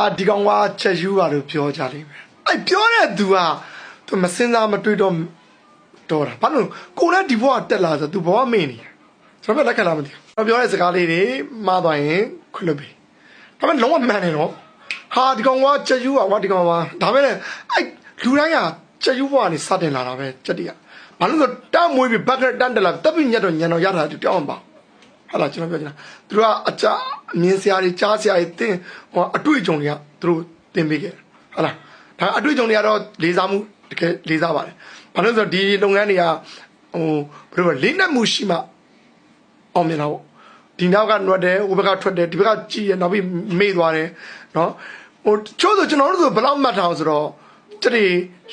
အာဒီကောင်ကချက်ယူပါလို့ပြောကြလိမ့်မယ်အဲ့ပြောတဲ့သူကသူမစင်စားမတွေးတော့တော့တာဘာလို့ကိုလည်းဒီဘဝတက်လာဆိုသူဘဝမင်းနေကျွန်တော်လက်ခံလာမသိဘူးကျွန်တော်ပြောတဲ့စကားလေးတွေမှားသွားရင်ခွင့်လွှတ်ပေးဒါပေမဲ့လုံးဝမှန်တယ်နော်ဟာဒီကောင်ကချက်ယူပါကွာဒီကောင်ကဒါပေမဲ့အဲ့လူတိုင်းကချက်ယူဘဝကနေစတင်လာတာပဲချက်တည်းကဘာလို့လဲဆိုတော့တမ်းမွေးပြီးဘက်ကတန်းတက်လာတပ်ပြီးညက်တော့ညံတော့ရတာတူတောင်းပါ ဟာလာကျွန်တော်ပြောချင်တာသူတို့ကအကြအမြင်စရာတွေကြားစရာတွေတင်းဟိုအတွေ့အကြုံတွေကသူတို့တင်ပေးခဲ့ဟာလာဒါအတွေ့အကြုံတွေကတော့လေးစားမှုတကယ်လေးစားပါတယ်ဘာလို့လဲဆိုတော့ဒီလုပ်ငန်းတွေကဟိုဘယ်လိုလဲလေးနက်မှုရှိမှအောင်မြင်တာပေါ့ဒီနောက်ကနွတ်တယ်ဟိုဘက်ကထွက်တယ်ဒီဘက်ကကြည်ရနောက်ပြီးမေ့သွားတယ်နော်ဟိုချိုးဆိုကျွန်တော်တို့ဆိုဘယ်လောက်မှတ်ထားအောင်ဆိုတော့တတိ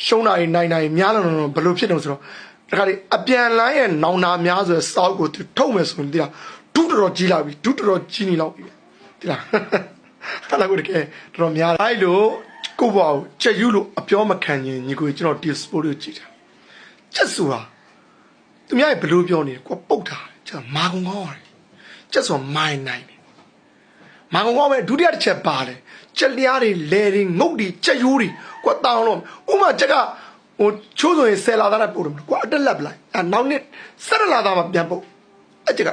ရှုံးနိုင်နိုင်နိုင်များလို့ဘယ်လိုဖြစ်တော့ဆိုတော့တခါလေအပြန်လန်းရဲ့နောင်နာများဆိုရယ်စောက်ကိုသူထုတ်မယ်ဆိုရင်ဒီလား ဒုတော်တော်ကြီးလာပြီဒုတော်တော်ကြီးနေလောက်ပြီဒီလားဟာလာကိုတကယ်တော်တော်များအဲ့လိုကိုပေါ့ကိုချက်ယူလို့အပြောမခံရင်ညီကိုကျွန်တော်ဒီစပို့ကိုကြည့်တာချက်ဆိုတာသူများဘယ်လိုပြောနေလဲကိုပုတ်တာကျွန်တော်မာကုံကောင်းရတယ်ချက်ဆိုမိုင်းနိုင်တယ်မာကုံကောင်းပဲဒုတိယတစ်ချက်ပါတယ်ချက်လျားတွေလဲတွေငုတ်တွေချက်ရိုးတွေကွာတောင်းတော့ဥမာချက်ကဟိုချိုးဆိုရင်ဆယ်လာသားနဲ့ပို့တယ်ကွာအတက်လက်ပလိုက်အဲနောက်နှစ်ဆက်ရလာသားမှပြန်ပို့အချက်က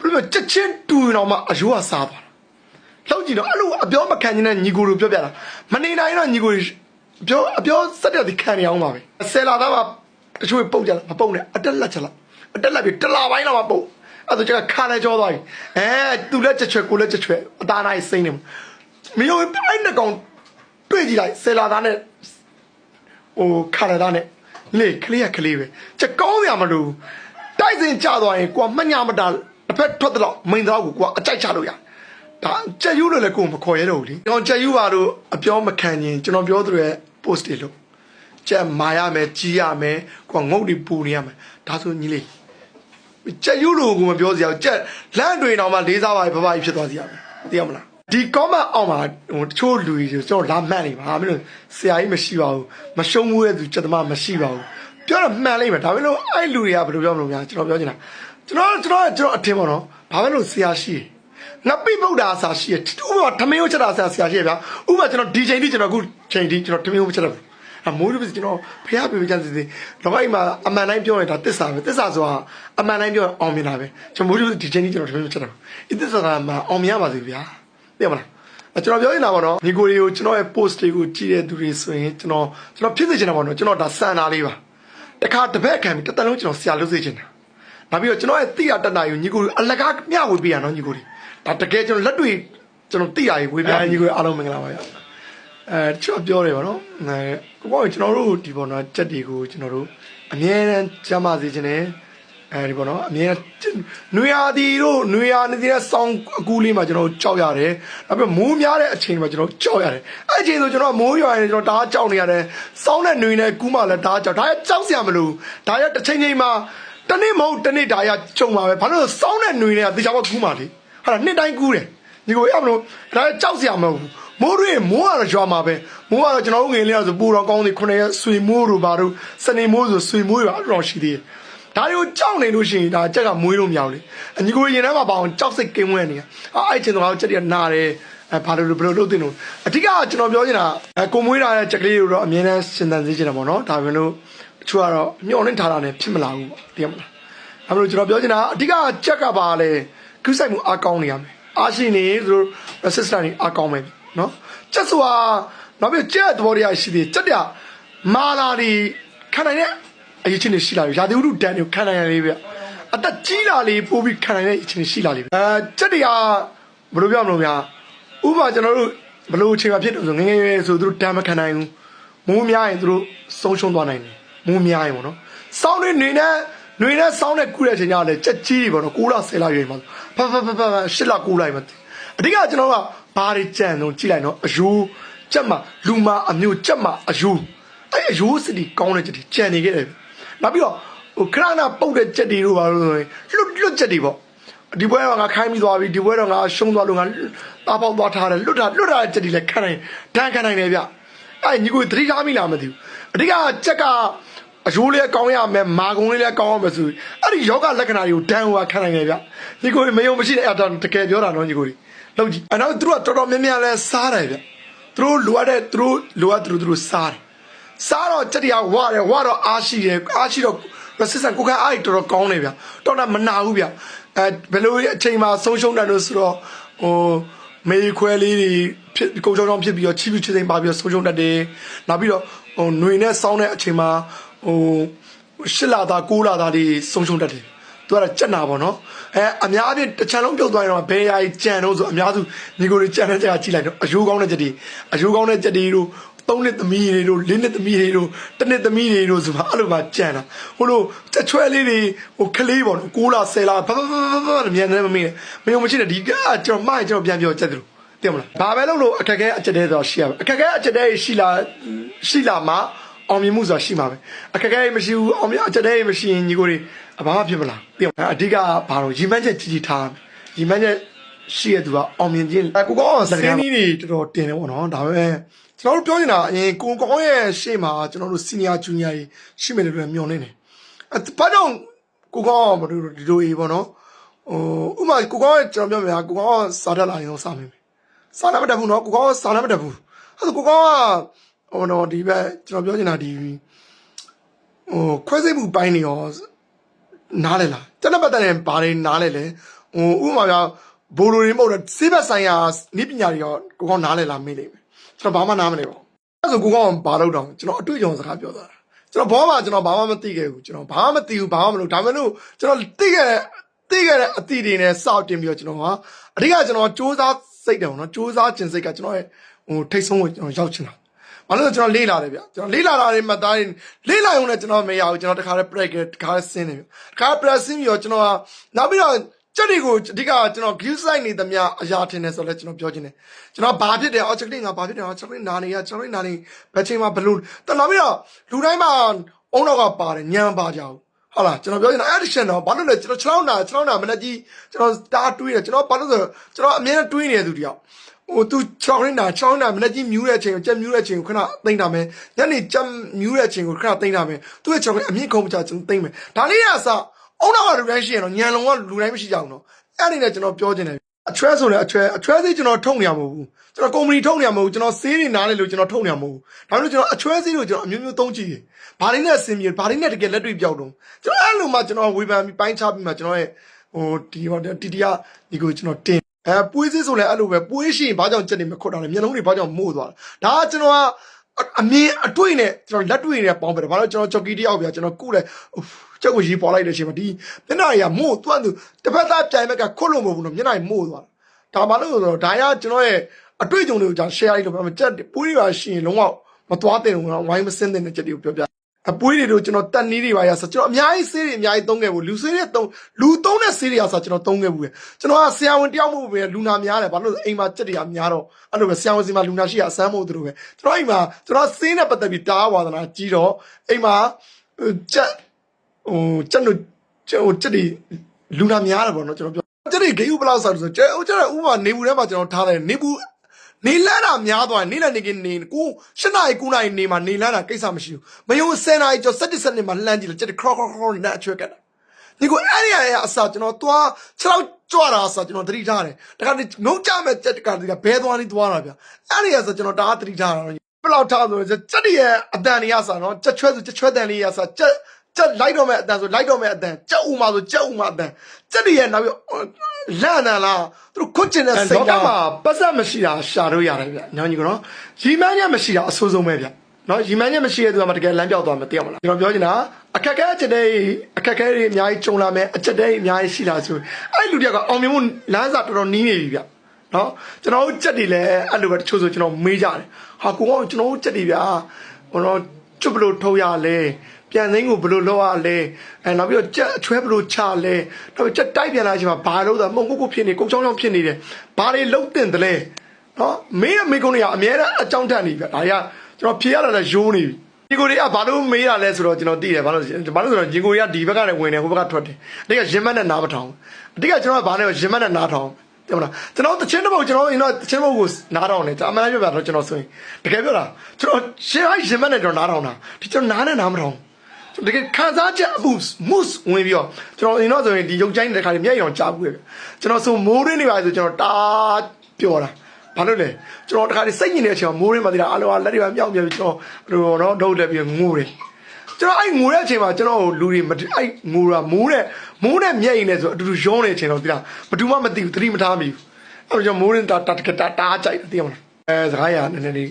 ဘယ်လိုချက်ချင်းတူရင်တော့မှအယိုးကစားသွားတာလောက်ကြည့်တော့အဲ့လိုအပြောမခံနေတဲ့ညီကိုလိုပြောပြတာမနေနိုင်တော့ညီကိုပြောအပြောစက်တဲ့ဒီခံရအောင်ပါပဲဆယ်လာသားမှတချို့ပုတ်ကြလားမပုတ်နဲ့အတက်လက်ချက်လားအတက်လက်ပြီးတလာပိုင်းတော့မှပုတ်အဲ့ဒါကျကခါလဲကြောသွားပြီအဲသူလက်ချက်ချွဲကိုလက်ချက်ချွဲအသားနိုင်စိမ့်နေမင်းတို့အဲ့နှစ်ကောင်တွေ့ကြည့်လိုက်ဆယ်လာသားနဲ့ဟိုခါရသားနဲ့လေကလေးကကလေးပဲချက်ကောင်းရမလို့တိုက်စင်ကြသွားရင်ကိုကမညာမတာ တစ်ဖက်ထွက်တော့မိန်တော့ကိုကိုကအကြိုက်ချလို့ရဒါချက်ယူလို့လည်းကိုမခေါ်ရတော့ဘူးလေကျွန်တော်ချက်ယူပါလို့အပြောမခံရင်ကျွန်တော်ပြောသလိုရဲ့ post တွေလို့ချက်မာရမယ်ကြီးရမယ်ကိုကငုတ်တွေပူနေရမယ်ဒါဆိုညီလေးကြက်ယူလို့ကိုမပြောစရာဘူးကြက်လန့်တွေတော့မှလေးစားပါဘဘကြီးဖြစ်သွားစီရမယ်သိရမလားဒီ comment အောက်မှာဟိုတချို့လူတွေကျွန်တော်လာမှတ်နေပါမင်းတို့ဆရာကြီးမရှိပါဘူးမရှုံးမှုရဲ့သူစက်သမားမရှိပါဘူးပြောတော့မှန်လိမ့်မယ်ဒါပေမဲ့လို့အဲ့လူတွေကဘယ်လိုပြောမလို့များကျွန်တော်ပြောချင်တာ ကျွန်တော်ကျွန်တော်ကျွန်တော်အထင်ပေါ့နော်ဘာပဲလို့ဆရာရှိငါပိဗုဒ္ဓဆရာရှိရဥပမာထမင်းကိုချက်တာဆရာဆရာရှိရဗျာဥပမာကျွန်တော်ဒီချိန်ထိကျွန်တော်အခုချိန်ထိကျွန်တော်ထမင်းကိုချက်တာအမိုးရပစကျွန်တော်ဖះပြပြချမ်းစီစီတော့အဲ့မှာအမှန်တိုင်းပြောရင်ဒါတစ္ဆာပဲတစ္ဆာဆိုတာအမှန်တိုင်းပြောရင်အောင်မြင်တာပဲကျွန်တော်မိုးရဒီချိန်ကြီးကျွန်တော်တမင်ချက်တာဒီတစ္ဆာကမှအောင်မြင်ရပါစေဗျာသိရမလားအကျွန်တော်ပြောနေတာပေါ့နော်ညီကိုတွေကိုကျွန်တော်ရဲ့ post တွေကိုကြည့်တဲ့သူတွေဆိုရင်ကျွန်တော်ကျွန်တော်ဖြစ်စေချင်တာပေါ့နော်ကျွန်တော်ဒါစံနာလေးပါတခါတပည့်ခံပြီးတတန်လုံးကျွန်တော်ဆရာလုပ်စေချင်တာ နောက်ပြီးတော့ကျွန်တော်ရဲ့တိရတနာယူညီကိုတွေအလကားမျှဝေပေးရနော်ညီကိုတွေဒါတကယ်ကျွန်တော်လက်တွေကျွန်တော်တိရရေးဝေပြညီကိုအားလုံးမင်္ဂလာပါဗျာအဲချော့ပြောတယ်ဗောနော်အဲကိုပေါ့ကျွန်တော်တို့ဒီပေါ့နော်ကြက်တွေကိုကျွန်တော်တို့အမြဲတမ်းကြမ်းပါစေခြင်းနဲ့အဲဒီပေါ့နော်အမြဲနွေရာသီတို့နွေရာနေတဲ့ဆောင်းအကူလေးမှာကျွန်တော်ကြောက်ရတယ်နောက်ပြီးမိုးများတဲ့အချိန်မှာကျွန်တော်ကြောက်ရတယ်အဲ့အချိန်ဆိုကျွန်တော်မိုးရွာရင်ကျွန်တော်ဒါကြောက်နေရတယ်ဆောင်းတဲ့နွေနဲ့ကူးမှလည်းဒါကြောက်ဒါရကြောက်စရာမလိုဒါရတစ်ချိန်ချိန်မှာ တနေ့မဟုတ်တနေ့ဒါရကြုံပါပဲဘာလို့လဲဆောင်းတဲ့နွေနဲ့တေချာဘကူးမှလေဟာနှစ်တိုင်းကူးတယ်ညီကိုရမလို့ဒါရကြောက်စရာမဟုတ်ဘူးမိုးတွေမိုးကတော့ကြွားမှာပဲမိုးကတော့ကျွန်တော်တို့ငယ်လေးဆိုပူတော်ကောင်းနေခုနှစ်ရက်ဆွေမိုးတို့ဘာတို့စနေမိုးဆိုဆွေမိုးတွေအဲ့တော့ရှိသေးတယ်ဒါတွေကိုကြောက်နေလို့ရှိရင်ဒါကြက်ကမွေးလို့မရဘူးလေအညီကိုရင်ထဲမှာပါအောင်ကြောက်စိတ်ကင်းဝဲနေအဲအဲ့ချင်းတော့ကြက်တွေကနာတယ်အဲဘာလို့ဘယ်လိုလုပ်တင်လို့အဓိကကျွန်တော်ပြောချင်တာအဲကိုမွေးတာတဲ့ကြက်ကလေးတွေတော့အမြဲတမ်းစဉ်းစားစေချင်တာပေါ့နော်ဒါပဲလို့တ ချို့ကတော့မျောနှင်းထားတာနဲ့ဖြစ်မလာဘူးပေါ့သိရမလားအဲလိုကျွန်တော်ပြောချင်တာအဓိကကြက်ကပါလေကုဆိုင်မှုအားကောင်းနေရမယ်အားရှိနေသူတို့ assistant တွေအားကောင်းမယ်နော်ကျက်ဆိုတာနောက်ပြီးကျက်သဘောတရားရှိသေးကျက်တရားမာလာတွေခံနိုင်တဲ့အရေးချင်းတွေရှိလာပြီရာသီဥတုတန်းတွေခံနိုင်ရလေးဗျအသက်ကြီးလာလေးပို့ပြီးခံနိုင်တဲ့အရေးချင်းတွေရှိလာလေးဗျအဲကျက်တရားဘယ်လိုပြောမလို့များဥပမာကျွန်တော်တို့ဘယ်လိုအချိန်မှဖြစ်တယ်ဆိုငငယ်ရွယ်ဆိုသူတို့တမ်းမခံနိုင်ဘူးမိုးများရင်သူတို့ဆုံးရှုံးသွားနိုင်တယ် မိုးများရင်ပေါ့နော်စောင်းနေနေနဲ့နေနဲ့စောင်းနဲ့ကူးတဲ့အချိန်ကျလည်းကြက်ကြီးတွေပေါ့နော်6လ10လရွယ်မှာဖဖဖဖ8လ9လမှာအဓိကကျွန်တော်ကဘာတွေကြံတော့ကြည့်လိုက်နော်အယိုးကြက်မှာလူမာအမျိုးကြက်မှာအယိုးအဲ့အယိုးစတီကောင်းတဲ့ကြက်တွေကြံနေခဲ့တယ်နောက်ပြီးတော့ဟိုခရနာပုတ်တဲ့ကြက်တွေတို့ပါလို့ဆိုရင်လွတ်လွတ်ကြက်တွေပေါ့ဒီဘွဲတော့ငါခိုင်းပြီးသွားပြီဒီဘွဲတော့ငါရှုံးသွားလို့ငါတာပေါက်သွားထားတယ်လွတ်တာလွတ်တာကြက်တွေလည်းခံနိုင်ဒဏ်ခံနိုင်တယ်ဗျအဲ့ညီကိုသတိထားမိလားမသိဘူးအဓိကကြက်က အယိုးလေးကောင်းရမယ်မာကုံလေးလည်းကောင်းရမယ်ဆိုအဲ့ဒီယောဂလက္ခဏာတွေကိုဒဏ်ဟိုခံနိုင်တယ်ဗျညီကိုမယုံမရှိတဲ့အတာတကယ်ပြောတာနော်ညီကိုလောက်ကြည့်အဲ့တော့သူတို့ကတော်တော်များများလဲစားတယ်ဗျသူတို့လိုအပ်တဲ့သူတို့လိုအပ်သူတို့သူတို့စားတယ်စားတော့ကြက်တရားဝရတယ်ဝတော့အားရှိတယ်အားရှိတော့စစ်စံကိုကအားကြီးတော်တော်ကောင်းတယ်ဗျတော်တာမနာဘူးဗျအဲဘယ်လိုအချိန်မှာဆုံးရှုံးတယ်လို့ဆိုတော့ဟိုမေခွဲလေးတွေဖြစ်ကိုကြောင်ကြောင်ဖြစ်ပြီးတော့ချီးပြချစ်သိမ်းပါပြီးတော့ဆုံးရှုံးတတ်တယ်နောက်ပြီးတော့ဟိုຫນွေနဲ့စောင်းတဲ့အချိန်မှာ ဟိုရှစ်လာသားကိုးလာသားတွေဆုံးရှုံးတတ်တယ်သူကတော့ကြက်နာပေါ့နော်အဲအများအပြားတစ်ချမ်းလုံးပြုတ်သွားရင်တော့ဘယ်ရာကြီးကြံတော့ဆိုအများစုညီကိုတွေကြံတဲ့ကြက်ကကြည့်လိုက်တော့အယိုးကောင်းတဲ့ကြက်တွေအယိုးကောင်းတဲ့ကြက်တွေတို့သုံးနှစ်သမီးတွေတို့လေးနှစ်သမီးတွေတို့တစ်နှစ်သမီးတွေတို့ဆိုမှအဲ့လိုမှကြံတာဟိုလိုကြက်ချွဲလေးတွေဟိုကလေးပေါ့နော်6လ10လဘဘဘဘဘမြန်နေမမင်းမယုံမရှိတဲ့ဒီကကျွန်တော်မိုက်ကျွန်တော်ပြန်ပြောကြက်တယ်လို့သိမလားဘာပဲလုပ်လို့အခက်အခဲအကျက်တဲဆိုရှိရမယ်အခက်အခဲအကျက်တဲရှိလာရှိလာမှ အောင်မြင်မှုဆိုတာရှိမှာပဲအခက်အခဲမရှိဘူးအောင်မြင်အကျက်တဲမရှိရင်ညီကိုတွေအဘာမှဖြစ်မလားသိမလားအဓိကဘာလို့ရီမန်းချက်ကြီးကြီးထားရီမန်းချက်ရှိရသူကအောင်မြင်ခြင်းကိုကောစကန်းကြီးတွေတော်တော်တင်တယ်ပေါ့နော်ဒါပေမဲ့ကျွန်တော်တို့ပြောနေတာအရင်ကိုကောင်းရဲ့ရှေ့မှာကျွန်တော်တို့ senior junior ကြီးရှိမယ်လို့မျှော်နေတယ်အဲဘာကြောင့်ကိုကောင်းမတို့ဒီလိုကြီးပေါ့နော်ဟိုဥမာကိုကောင်းရဲ့ကျွန်တော်ပြောမြာကိုကောင်းစားတတ်လာရင်တော့စားမယ်စားလည်းမတတ်ဘူးနော်ကိုကောင်းစားလည်းမတတ်ဘူးအဲ့ဒါကိုကောင်းက ဟိုတော့ဒီဘက်ကျွန်တော်ပြောနေတာဒီဟိုခွဲစိတ်မှုပိုင်းနေရောနားလဲလားကျွန်တော်ပတ်တဲ့ဘာတွေနားလဲလဲဟိုဥပမာပြောဘိုလိုတွေမဟုတ်တော့စေးဘက်ဆိုင်ရာနိပညာတွေရောကိုကောင်းနားလဲလားမေးလိမ့်မယ်ကျွန်တော်ဘာမှနားမလဲပါဘူးအဲ့ဆိုကိုကောင်းဘာလုပ်တော့ကျွန်တော်အတွေ့အကြုံစကားပြောတာကျွန်တော်ဘောမှာကျွန်တော်ဘာမှမသိခဲ့ဘူးကျွန်တော်ဘာမှမသိဘူးဘာမှမလုပ်ဒါပေမဲ့လို့ကျွန်တော်သိခဲ့တဲ့သိခဲ့တဲ့အသည့်တွေနဲ့စောက်တင်ပြီးတော့ကျွန်တော်ဟာအဓိကကျွန်တော်စူးစမ်းစိတ်တယ်ပေါ့နော်စူးစမ်းခြင်းစိတ်ကကျွန်တော်ရဲ့ဟိုထိတ်ဆုံးကိုကျွန်တော်ရောက်ချင်တာ ဘာလို့လဲကျွန်တော်လေးလာတယ်ဗျကျွန်တော်လေးလာတာတွေမှတ်သားရင်လေးလာရုံနဲ့ကျွန်တော်မရဘူးကျွန်တော်တခါတည်း break တခါတည်းဆင်းတယ်ဗျတခါ press ဆင်းပြီးတော့ကျွန်တော်ကနောက်ပြီးတော့ကြက်တွေကိုအဓိကကျွန်တော် view site နေသမျှအရာထင်တယ်ဆိုတော့လည်းကျွန်တော်ပြောချင်တယ်ကျွန်တော်ဘာဖြစ်တယ်အော်ချက်လေးငါဘာဖြစ်တယ်အော်ချက်လေးနာနေရချက်လေးနာနေဘယ်ချိန်မှာဘလို့တနောက်ပြီးတော့လူတိုင်းမှာအုံတော့ကပါတယ်ညံပါကြဘူးဟုတ်လားကျွန်တော်ပြောချင်တာ addiction တော့ဘာလို့လဲကျွန်တော်6နာ6နာမနေ့ကြီးကျွန်တော်တားတွေးတယ်ကျွန်တော်ဘာလို့ဆိုကျွန်တော်အမြဲတွေးနေတဲ့သူတယောက် ဟိုသူ6ရင်းနာ6နာမနေ့ကြီးမြူးတဲ့အချိန်ကိုကြက်မြူးတဲ့အချိန်ကိုခဏသိမ့်တာမယ်ညနေကြက်မြူးတဲ့အချိန်ကိုခဏသိမ့်တာမယ်သူ့ရဲ့6ရင်းအမြင့်ခုံးချကျွန်တော်သိမ့်မယ်ဒါလေးကအစအုံတော့ကလူတိုင်းရှိရင်တော့ညံလုံးကလူတိုင်းမရှိကြဘူးနော်အဲ့ဒီနဲ့ကျွန်တော်ပြောချင်တယ်အချွဲဆိုလည်းအချွဲအချွဲစိကျွန်တော်ထုတ်နေရမဟုတ်ဘူးကျွန်တော်ကုမ္ပဏီထုတ်နေရမဟုတ်ဘူးကျွန်တော်ဆေးတွေနားလေလို့ကျွန်တော်ထုတ်နေရမဟုတ်ဘူးဒါပေမဲ့ကျွန်တော်အချွဲစိကိုကျွန်တော်အမျိုးမျိုးသုံးကြည့်တယ်ဘာလေးနဲ့အစင်ပြေဘာလေးနဲ့တကယ်လက်တွေ့ပြောက်တော့ကျွန်တော်အဲ့လိုမှကျွန်တော်ဝေဖန်ပြီးပိုင်းချပြီးမှကျွန်တော်ရဲ့ဟိုဒီဟိုတီတီကဒီကိုကျွန်တော်တင် အဲပွေးစစ်ဆိုလည်းအဲ့လိုပဲပွေးရှိရင်ဘာကြောင့်ကြက်နေမခွတ်တာလဲမျက်လုံးတွေဘာကြောင့်မို့သွားတာဒါကကျွန်တော်ကအမြင်အတွေ့နဲ့ကျွန်တော်လက်တွေ့နဲ့ပေါင်းပြတယ်ဘာလို့ကျွန်တော်ကြော်ကီတယောက်ပြကျွန်တော်ကုလဲချက်ကိုရေးပေါ်လိုက်တဲ့အချိန်မှာဒီမျက်နှာတွေကမို့သူ့အတူတစ်ဖက်သားပြိုင်ဘက်ကခွတ်လို့မဟုတ်ဘူးနော်မျက်နှာတွေမို့သွားတာဒါမှလို့ဆိုတော့ဒါရကျွန်တော်ရဲ့အတွေ့အကြုံတွေကိုကျွန်တော် share လိုက်လို့ပြောမှာကြက်ပွေးတွေပါရှိရင်လုံးဝမသွားတဲ့ဘူးနော်ဝိုင်းမစင်းတဲ့ချက်တွေကိုပြောပြ အပွေးတွေတို့ကျွန်တော်တက်နီးတွေပါရဆိုကျွန်တော်အများကြီးဆေးတွေအများကြီးသုံးခဲ့ဘူးလူဆေးတွေသုံးလူသုံးတဲ့ဆေးတွေရဆိုကျွန်တော်သုံးခဲ့ဘူးကျွန်တော်ကဆရာဝန်တယောက်မဟုတ်ပဲလူနာများတယ်ဘာလို့လဲအိမ်မှာချက်တွေကများတော့အဲ့လိုပဲဆရာဝန်စီမှာလူနာရှိရအစမ်းမို့သူတို့ပဲကျွန်တော်အိမ်မှာကျွန်တော်ဆေးနဲ့ပတ်သက်ပြီးတားဝါသနာကြီးတော့အိမ်မှာချက်ဟိုချက်လို့ချက်ဟိုချက်တွေလူနာများတယ်ပေါ့နော်ကျွန်တော်ပြောချက်တွေဂိမ်းဥပလောက်ဆိုဆိုချက်ဟိုချက်ဥပမာနေဘူးထဲမှာကျွန်တော်ထားတယ်နေဘူး နေလန်းတာများသွားနေလန်းနေကနေကို၈နာရီ9နာရီနေမှာနေလန်းတာကိစ္စမရှိဘူးမယုံ10နာရီကျော်17 7နှစ်မှာလှမ်းကြည့်လို့ချက်ခရော့ခရော့ခရော့နဲ့အချွဲကတ်တာဒီကိုအဲ့ဒီအရာအစားကျွန်တော်သွား6လောက်ကြွတာအစားကျွန်တော်သတိထားတယ်တခါငုံကြမဲ့ချက်ကတည်းကဘဲသွားနေသွားတာဗျအဲ့ဒီအစားကျွန်တော်တအားသတိထားတာဘယ်လောက်ထားဆိုချက်တည်းရဲ့အတန်လေးအစားနော်ချက်ချွဲဆိုချက်ချွဲတန်လေးအစားချက်ချက်လိုက်တော့မဲ့အတန်ဆိုလိုက်တော့မဲ့အတန်ချက်ဥမာဆိုချက်ဥမာအတန်ချက်တည်းရဲ့နောက်ပြီး လန့်နန်လားသူတို့ခွတ်ကျင်တဲ့စိတ်ကမှာပတ်သက်မရှိတာရှာလို့ရတယ်ဗျညောင်ကြီးကနော်ရီမန်းညက်မရှိတာအဆိုးဆုံးပဲဗျနော်ရီမန်းညက်မရှိတဲ့သူကမှတကယ်လမ်းပြောက်သွားမှာသိရမလားကျွန်တော်ပြောချင်တာအခက်အခဲအချက်တွေအခက်အခဲတွေအများကြီးကြုံလာမယ်အချက်တွေအများကြီးရှိလာဆိုအဲ့လူတယောက်ကအောင်မြင်မှုလမ်းစာတော်တော်နီးနေပြီဗျနော်ကျွန်တော်တို့ချက်တွေလည်းအဲ့လိုပဲတချို့ဆိုကျွန်တော်မေးကြတယ်ဟာကိုကကျွန်တော်တို့ချက်တွေဗျာဟိုတော့ကျွတ်ဘလို့ထုတ်ရလဲ ပြန်သိန်းကိုဘယ်လိုလုပ်ရလဲအဲနောက်ပြီးတော့ကြက်အချွဲဘယ်လိုချလဲနောက်ကြက်တိုက်ပြန်လာချိန်မှာဘာလို့လဲမုံကုတ်ကုတ်ဖြစ်နေကုတ်ချောင်းချောင်းဖြစ်နေတယ်ဘာတွေလုံးတင်တယ်လဲနော်မင်းရဲ့မိကုန်းတွေကအများအားအကြောင်းထက်နေပြီဒါတွေကကျွန်တော်ဖြေရတာလည်းရိုးနေပြီဒီကိုတွေကဘာလို့မေးတာလဲဆိုတော့ကျွန်တော်သိတယ်ဘာလို့ဘာလို့ဆိုတော့ဒီကိုတွေကဒီဘက်ကလည်းဝင်တယ်ဟိုဘက်ကထွက်တယ်အတိကရင်မက်နဲ့နားမထောင်အတိကကျွန်တော်ကဘာလဲရင်မက်နဲ့နားထောင်တယ်မလားကျွန်တော်တချင်းတစ်ပုတ်ကျွန်တော်ရင်တော့တချင်းပုတ်ကိုနားထောင်တယ်အမှန်တမ်းပြောပြတော့ကျွန်တော်ဆိုရင်တကယ်ပြောတာကျွန်တော်ရှင်းဟိုင်းရင်မက်နဲ့ကျွန်တော်နားထောင်တာဒီကျွန်တော်နားနဲ့နားမထောင် တကယ်ခံစားချက်အမှု moose ဝင်ပြီးတော့ကျွန်တော်အရင်တော့ဆိုရင်ဒီရုပ်ချိုင်းတဲ့ခါလေးမျက်ရောင်ကြားဘူးပဲကျွန်တော်ဆိုမိုးရင်းနေပါဆိုကျွန်တော်တာပြောတာဘာလို့လဲကျွန်တော်တခါတည်းစိတ်ညစ်နေတဲ့အချိန်မှာမိုးရင်းမှတည်းကအလောကလက်တွေကမြောက်မြောက်ပြီးကျွန်တော်ဟိုတော့တော့လက်ပြီးငိုတယ်ကျွန်တော်အဲ့ငိုတဲ့အချိန်မှာကျွန်တော်လူတွေမအဲ့ငိုတာမိုးတဲ့မိုးတဲ့မျက်ရည်နဲ့ဆိုအတူတူရောနေတဲ့အချိန်တော့တိလားဘယ်သူမှမသိဘူးသတိမထားမိဘူးအဲ့တော့ကျွန်တော်မိုးရင်းတာတာတာတာကြိုက်တယ်သိရမလားအဲစကားရနည်းနည်းလေး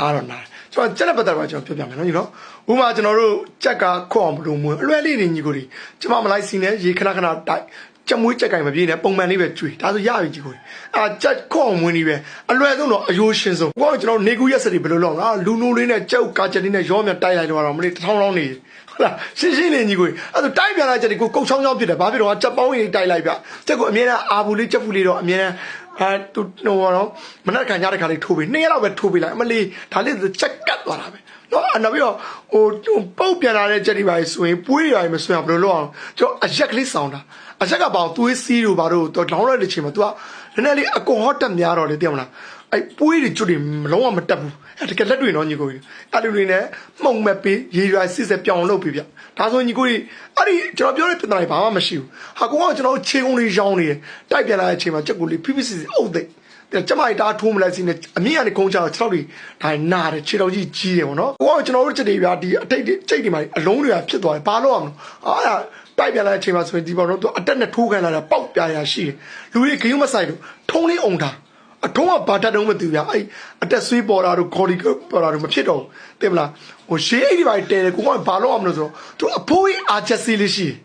အားတော့နား ကျွန်တော်ကြက်တဲ့ပတ်သက်တော့ကျွန်တော်ပြောပြမယ်နော်ညီနော်ဥပမာကျွန်တော်တို့ကြက်ကခွတ်အောင်ဘလို့မွေးအလွယ်လေးနေညီကိုတွေကျွန်မမလိုက်စီနဲ့ရေခဏခဏတိုက်ကြက်မွေးကြက်ကင်မပြေးနဲ့ပုံမှန်လေးပဲကျွေးဒါဆိုရပြီကြီးကိုအာကြက်ခွတ်အောင်မွေးနေပဲအလွယ်ဆုံးတော့အယိုးရှင်းဆုံးကိုကကျွန်တော်နေကူရက်စတွေဘယ်လိုလုပ်လဲလူနိုးလေးနဲ့ကြောက်ကာချက်လေးနဲ့ရောမြတိုက်လိုက်တော့မလေးတစ်ထောင်လောင်းနေဟုတ်လားရှင်းရှင်းလေးညီကိုအဲ့ဒါတိုက်ပြန်လိုက်ချက်ဒီကိုကုတ်ချောင်းချောင်းဖြစ်တယ်ဘာဖြစ်တော့ကြက်ပေါင်းကြီးတိုက်လိုက်ပြကြက်ကိုအမြဲတမ်းအာဘူးလေးကြက်ဖူလေးတော့အမြဲတမ်း အဲသူဟိုတော့မနက်ခန်ညတဲ့ခါလေးထိုးပြီးနှစ်ရက်လောက်ပဲထိုးပြီးလိုက်အမလေးဒါလေးချက်ကတ်သွားတာပဲနော်အဲ့နောက်ပြီးတော့ဟိုပုတ်ပြန်လာတဲ့ချက်တွေပါဆိုရင်ပွေးရရင်မဆွဲအောင်ဘယ်လိုလုပ်အောင်ကျွန်တော်အရက်ကလေးစောင်းတာအရက်ကပေါင်သွေးစီးတို့ဘာတို့တော့လောင်းလိုက်တဲ့ချိန်မှာ तू ကနည်းနည်းလေးအကွန်ဟော့တက်များတော့လေသိရမလား အဲ့ပွေးတွေကျွတ်တွေမလုံးဝမတက်ဘူးအဲ့တကယ်လက်တွေနော်ညီကိုကြီးအဲ့လူတွေနဲ့မှုံမဲ့ပေးရေရွာစစ်စစ်ပြောင်းလုပ်ပြီးဗျဒါဆိုညီကိုကြီးအဲ့ဒီကျွန်တော်ပြောတဲ့ပြဿနာတွေဘာမှမရှိဘူးဟာကောကကျွန်တော်ခြေကုန်းလေးရောင်းနေတယ်တိုက်ပြန်လာတဲ့အချိန်မှာချက်ကိုလေးဖိဖိစီစီအုပ်သိတဲ့ကျမကြီးတားထိုးမလိုက်စီနဲ့အမြင့်ကနေကုန်းချတော့6တွေဒါနာတယ်ခြေတော်ကြီးကြီးတယ်ဗောနော်ကိုကကျွန်တော်တို့ချက်တွေဗျာဒီအထိတ်ချိတ်တွေမှာအလုံးတွေကဖြစ်သွားတယ်ဘာလို့အောင်အားရတိုက်ပြန်လာတဲ့အချိန်မှာဆိုရင်ဒီပေါ်တော့သူအတက်နဲ့ထိုးခံလာတာပေါက်ပြာရရှိတယ်လူတွေဂယုမဆိုင်လို့ထုံးလေးအောင်တာ အထုံးကဘာတတ်တုံးမသိဘူးဗျာအဲ့အတက်ဆွေးပေါ်တာတို့ခေါ်ဒီပေါ်တာတို့မဖြစ်တော့ဘူးသိမလားဟိုရှေးအိတ်ဒီပိုင်းတဲတယ်ကိုကဘာလို့အောင်မလို့ဆိုတော့သူအဖိုးကြီးအာချက်စီလေးရှိတယ်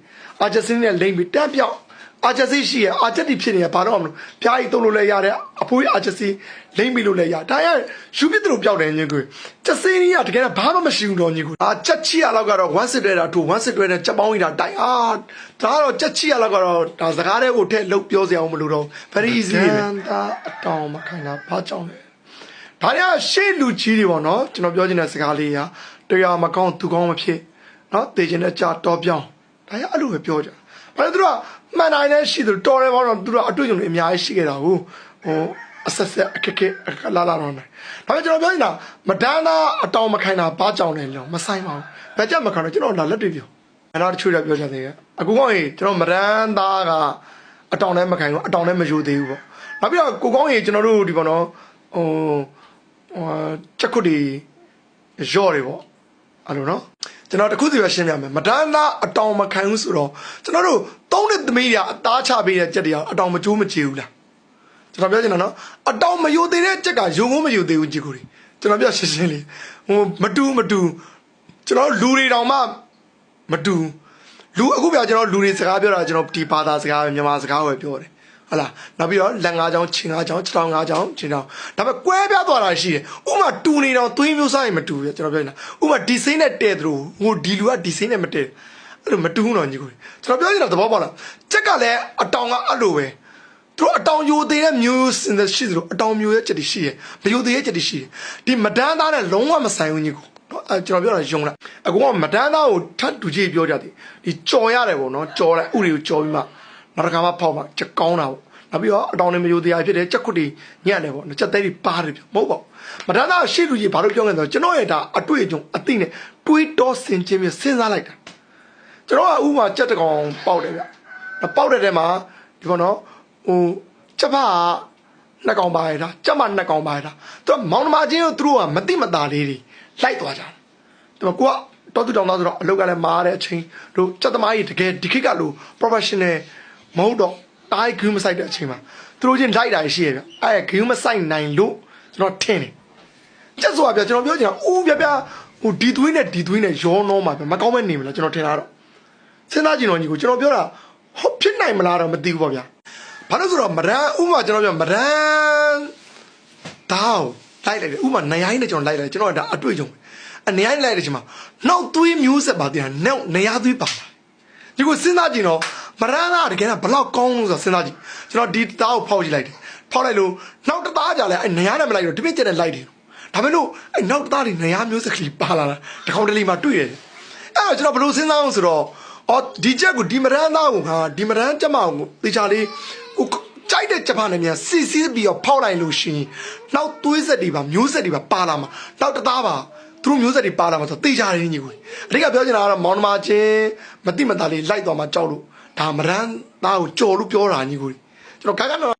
အာချက်စီနဲ့လိမ့်ပြီးတန်းပြောက် အာချက်စီရှိရအာချက်တီဖြစ်နေရဘာလို့အောင်မလို့ပြားကြီးတုံးလို့လဲရတယ်အဖိုးကြီးအာချက်စီလိမ့်ပြီးလို့လဲရဒါရယူပြစ်တို့ပြောက်တယ်ညင်ကိုချက်စီကြီးကတကယ်ဘာမှမရှိဘူးတော့ညင်ကိုအာချက်ချီရလောက်ကတော့1စစ်တွဲတာထို1စစ်တွဲနဲ့ချက်ပေါင်းကြီးတာတိုင်အာဒါကတော့ချက်ချီရလောက်ကတော့ဒါစကားတွေကိုထည့်လုတ်ပြောစရာမလိုတော့ very easy ပဲဒါအတောင်မခိုင်တာဘာကြောင့်လဲဒါရရှေ့လူကြီးတွေပေါ့နော်ကျွန်တော်ပြောချင်တဲ့စကားလေးကတရားမကောင်းသူကောင်းမဖြစ်နော်တေချင်တဲ့ကြာတော်ပြောင်းဒါရအဲ့လိုပဲပြောကြ ဘာလို့သူတို့ကမှန်တိုင်းနဲ့ရှိသူတော်တယ်ပေါ့နော်သူတို့ကအတွေ့အကြုံတွေအများကြီးရှိခဲ့တာကိုဟိုအဆက်ဆက်အခက်အခက်လာလာတော့နေဒါပေမဲ့ကျွန်တော်ပြောနေတာမဒန်းတာအတောင်မခိုင်တာဘာကြောင့်လဲလို့မဆိုင်ပါဘူးဘယ်ကြမခိုင်တော့ကျွန်တော်လာလက်တွေပြောအဲ့တော့တချို့တွေပြောကြသေးတယ်အခုကောင်းရင်ကျွန်တော်မဒန်းသားကအတောင်နဲ့မခိုင်ဘူးအတောင်နဲ့မယိုသေးဘူးပေါ့နောက်ပြီးတော့ကိုကောင်းရင်ကျွန်တော်တို့ဒီပေါ့နော်ဟိုဟိုချက်ခွတ်တွေရော့တွေပေါ့အဲ့လိုနော် ကျွန်တော်တခုစီပဲရှင်းပြမယ်မဒန်းသားအတောင်မခံဘူးဆိုတော့ကျွန်တော်တို့သုံးတဲ့သမီးတွေအသားချပေးတဲ့ကြက်တွေကအတောင်မကျိုးမချေဘူးလားကျွန်တော်ပြောချင်တာနော်အတောင်မယိုသေးတဲ့ကြက်ကယုံကိုမယိုသေးဘူးကြည့်ကိုတွေကျွန်တော်ပြောရှင်းရှင်းလေးဟိုမတူမတူကျွန်တော်လူတွေတောင်မှမတူလူအခုပြကျွန်တော်လူတွေစကားပြောတာကျွန်တော်ဒီဘာသာစကားပဲမြန်မာစကားပဲပြောတယ် ဟုတ်လားနောက်ပြီးတော့လက်ငါးချောင်းချင်းငါးချောင်းခြေထောင်ငါးချောင်းချင်းချောင်းဒါပေမဲ့ကွဲပြားသွားတာရှိတယ်ဥမာတူနေတော့သွေးမျိုးစားရင်မတူဘူးကျွန်တော်ပြောနေတာဥမာဒီစိမ့်နဲ့တဲ့သူဟိုဒီလူကဒီစိမ့်နဲ့မတဲ့အဲ့လိုမတူဘူးတော့ညီကိုကျွန်တော်ပြောနေတာသဘောပေါက်လားကြက်ကလည်းအတောင်ကအဲ့လိုပဲသူတို့အတောင်ယိုသေးတဲ့မျိုးစင်ရှိသလိုအတောင်မျိုးရဲ့ချက်တွေရှိတယ်မယိုသေးရဲ့ချက်တွေရှိတယ်ဒီမဒန်းသားနဲ့လုံးဝမဆိုင်ဘူးညီကိုနော်အဲကျွန်တော်ပြောတာယုံလားအခုကမဒန်းသားကိုထပ်တူကြည့်ပြောကြတယ်ဒီကြော်ရတယ်ပေါ့နော်ကြော်လိုက်ဥတွေကိုကြော်ပြီးမှ နောက်တစ်ခါမှဖောက်မှချက်ကောင်းတာပေါ့နောက်ပြီးတော့အတောင်တွေမယိုသေးရဖြစ်တယ်ချက်ခွတ်တွေညံ့တယ်ပေါ့နော်ချက်သေးတွေပါတယ်ပြမဟုတ်ပါဘူးမဒန်းသားရှေ့လူကြီးဘာလို့ပြောနေလဲဆိုတော့ကျွန်တော်ရဲ့ဒါအတွေ့အကြုံအသိနဲ့တွေးတောဆင်ခြင်ပြီးစဉ်းစားလိုက်တာကျွန်တော်ကဥမာချက်တကောင်ပေါက်တယ်ဗျပေါက်တဲ့တဲမှာဒီပေါ့နော်ဟိုချက်ဖာကနှစ်ကောင်ပါရတာကြက်မနှစ်ကောင်ပါရတာသူကမောင်နှမချင်းတို့သူတို့ကမတိမတာလေးတွေလိုက်သွားကြတယ်သူကကိုကတော့သူတောင်သားဆိုတော့အလုပ်ကလည်းမားတဲ့အချိန်တို့စက်သမားကြီးတကယ်ဒီခေတ်ကလို့ professional မဟုတ်တော့တားဂူးမဆိုင်တဲ့အချိန်မှာသူတို့ချင်းလိုက်တာရှိရပြအဲဂူးမဆိုင်နိုင်လို့ကျွန်တော်ထင်တယ်ကျက်ဆိုတာပြကျွန်တော်ပြောချင်တာဦးပြပြဟိုဒီသွေးနဲ့ဒီသွေးနဲ့ရောနှောမှာပြမကောင်းမဲ့နေမလားကျွန်တော်ထင်တာတော့စဉ်းစားကြည့်တော့ညီကိုကျွန်တော်ပြောတာဟုတ်ဖြစ်နိုင်မလားတော့မသိဘူးပေါ့ဗျာဘာလို့ဆိုတော့မရန်ဥမာကျွန်တော်ပြောမရန်တောင်းလိုက်လိုက်တယ်ဥမာနေရိုင်းနဲ့ကျွန်တော်လိုက်လိုက်ကျွန်တော်ဒါအတွေ့အကြုံအနေရိုင်းလိုက်တဲ့ချိန်မှာနောက်သွေးမျိုးဆက်ပါတင်တာနောက်နေရသွေးပါလာဒီကိုစဉ်းစားကြည့်တော့ မရန်သားတကယ်ကဘလောက်ကောင်းလို့ဆိုစဉ်းစားကြည့်ကျွန်တော်ဒီသားကိုဖောက်ကြည့်လိုက်တယ်ဖောက်လိုက်လို့နောက်တစ်သားကြလဲအဲနေရနဲ့မလိုက်တော့ဒီပြည့်ကျတဲ့လိုက်တယ်ဒါပေမဲ့လို့အဲနောက်သားတွေနေရမျိုးစက်ကလေးပါလာတာတကောင်တလီမှာတွေ့ရတယ်အဲ့တော့ကျွန်တော်ဘယ်လိုစဉ်းစားအောင်ဆိုတော့အော်ဒီချက်ကိုဒီမရန်သားကိုဟာဒီမရန်ချက်မအောင်ကိုတေချာလေးဟိုကြိုက်တဲ့ဂျပန်နဲ့မြန်စီစီပြီးတော့ဖောက်လိုက်လို့ရှိရင်နောက်သွေးဆက်တွေပါမျိုးဆက်တွေပါပါလာမှာနောက်တစ်သားပါသူတို့မျိုးဆက်တွေပါလာမှာဆိုတေချာရင်းကြီးကိုအဓိကပြောချင်တာကတော့မောင်နှမချင်းမတိမတာလေးလိုက်သွားမှကြောက်လို့ ဒါမရန်သားကိုကြော်လို့ပြောတာကြီးကိုကျွန်တော်ခါကတော့